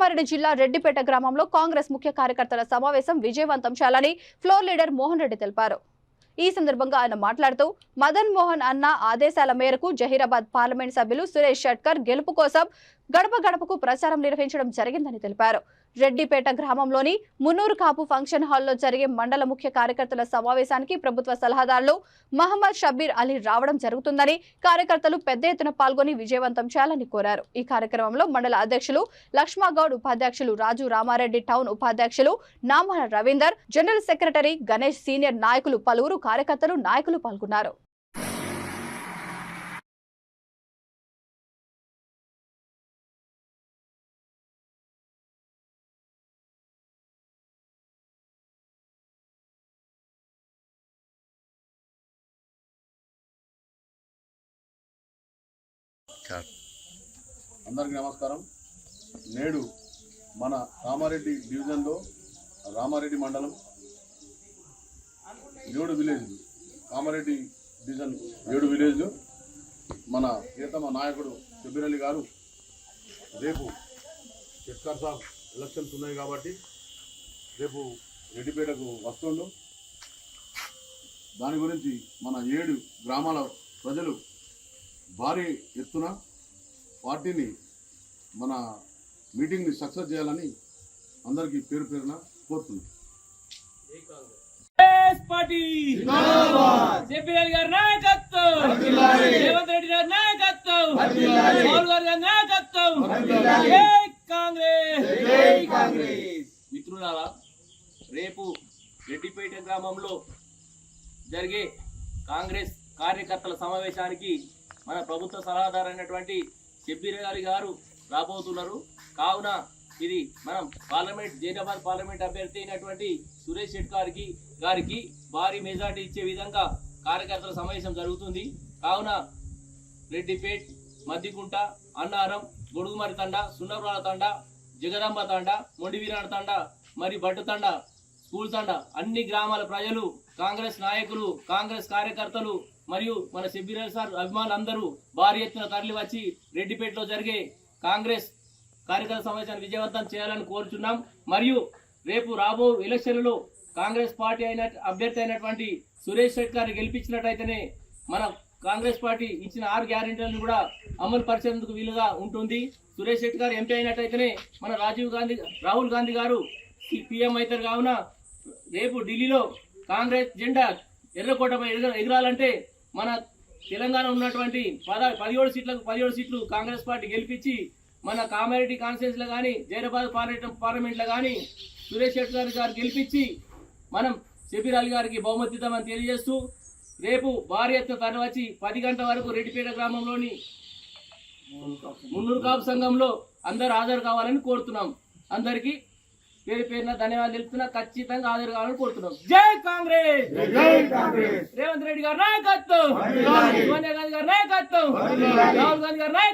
కామారెడ్డి జిల్లా రెడ్డిపేట గ్రామంలో కాంగ్రెస్ ముఖ్య కార్యకర్తల సమావేశం విజయవంతం చేయాలని ఫ్లోర్ లీడర్ మోహన్ రెడ్డి తెలిపారు. ఈ సందర్భంగా ఆయన మాట్లాడుతూ మదన్ మోహన్ అన్న ఆదేశాల మేరకు జహీరాబాద్ పార్లమెంట్ సభ్యులు సురేష్ షట్కర్ గెలుపు కోసం గడప గడపకు ప్రచారం నిర్వహించడం జరిగిందని తెలిపారు. రెడ్డిపేట గ్రామంలోని మున్నూరు కాపు ఫంక్షన్ హాల్లో జరిగే మండల ముఖ్య కార్యకర్తల సమావేశానికి ప్రభుత్వ సలహాదారులు మహమ్మద్ షబ్బీర్ అలీ రావడం జరుగుతుందని కార్యకర్తలు పెద్ద ఎత్తున పాల్గొని విజయవంతం చేయాలని కోరారు. ఈ కార్యక్రమంలో మండల అధ్యక్షులు లక్ష్మాగౌడ్ ఉపాధ్యక్షులు రాజు రామారెడ్డి టౌన్ ఉపాధ్యక్షులు Namala Ravinder general secretary Ganesh senior నాయకులు పలువురు కార్యకర్తలు నాయకులు పాల్గొన్నారు. అందరికీ నమస్కారం. నేడు మన కామారెడ్డి డివిజన్లో రామారెడ్డి మండలం ఏడు విలేజ్లు కామారెడ్డి డివిజన్ ఏడు విలేజ్లు మన ప్రియతమ నాయకుడు షబీర్ గారు రేపు షెట్కర్ సాబ్ ఎలక్షన్స్ ఉన్నాయి కాబట్టి రేపు రెడ్డిపేటకు వస్తుండు. దాని గురించి మన ఏడు గ్రామాల ప్రజలు భారీ ఎత్తున పార్టీని మన మీటింగ్ని సక్సెస్ చేయాలని అందరికీ పేరు పేరున కోరుతున్నాం. కాంగ్రెస్ పార్టీ! జేపీ రెడ్డి గారి నాయకత్వం! రేవంత్ రెడ్డి గారి నాయకత్వం! రాహుల్ గాంధీ గారి నాయకత్వం! జై కాంగ్రెస్! జై కాంగ్రెస్! మిత్రులారా రేపు రెడ్డిపేట గ్రామంలో జరిగే కాంగ్రెస్ కార్యకర్తల సమావేశానికి మన ప్రభుత్వ సలహాదారు అయినటువంటి షబ్బీర్ గారి గారు రాబోతున్నారు. కావున ఇది మనం పార్లమెంట్ జైనాబాద్ పార్లమెంట్ అభ్యర్థి అయినటువంటి సురేష్ శెట్ గారికి గారికి భారీ మెజార్టీ ఇచ్చే విధంగా కార్యకర్తల సమావేశం జరుగుతుంది. కావున రెడ్డిపేట్ మద్దికుంట అన్నారం గొడుగుమరి తండ సున్నపురాల తండ జగదాంబ తండ మొండివీరాడ తండ మరి బట్టు తండ స్కూల్ తండ అన్ని గ్రామాల ప్రజలు కాంగ్రెస్ నాయకులు కాంగ్రెస్ కార్యకర్తలు మరియు మన షబ్బీర్ సార్ అభిమానులు అందరూ భారీ ఎత్తున తరలి వచ్చి రెడ్డిపేటలో జరిగే కాంగ్రెస్ కార్యకర్త సమావేశాన్ని విజయవంతం చేయాలని కోరుచున్నాం. మరియు రేపు రాబో ఎలక్షన్లలో కాంగ్రెస్ పార్టీ అయిన అభ్యర్థి అయినటువంటి సురేష్ శెట్ గారిని గెలిపించినట్టయితేనే మన కాంగ్రెస్ పార్టీ ఇచ్చిన ఆరు గ్యారెంటీలను కూడా అమలు పరిచేందుకు వీలుగా ఉంటుంది. సురేష్ శెట్టి గారు ఎంపీ అయినట్టయితేనే మన రాజీవ్ గాంధీ రాహుల్ గాంధీ గారు పిఎం అవుతారు కావున రేపు ఢిల్లీలో కాంగ్రెస్ జెండా ఎర్రకోటపై ఎగర ఎగరాలంటే మన తెలంగాణ ఉన్నటువంటి పద పదిహేడు సీట్లకు పదిహేడు సీట్లు కాంగ్రెస్ పార్టీ గెలిపించి మన కామారెడ్డి కాన్స్టిట్యూన్సీలో కానీ జైరాబాద్ పార్లమెంట్ పార్లమెంట్లో కానీ సురేష్ శెట్టి గారి గారు గెలిపించి మనం షబీర్ అలీ గారికి బహుమతి ఇద్దామని తెలియజేస్తూ రేపు భారీ ఎత్తున తరలివచ్చి పది గంటల వరకు రెడ్డిపేట గ్రామంలోని మున్నూరు కాపు సంఘంలో అందరూ హాజరు కావాలని కోరుతున్నాం. అందరికీ పేరు పేరున ధన్యవాదాలు తెలుపుతున్నా. ఖచ్చితంగా హాజరు కావాలని కోరుతున్నాం. జై కాంగ్రెస్! రేవంత్ రెడ్డి గారి నాయకత్వం! సోనియా గాంధీ గారి నాయకత్వం! రాహుల్ గాంధీ గారి నాయకత్వం!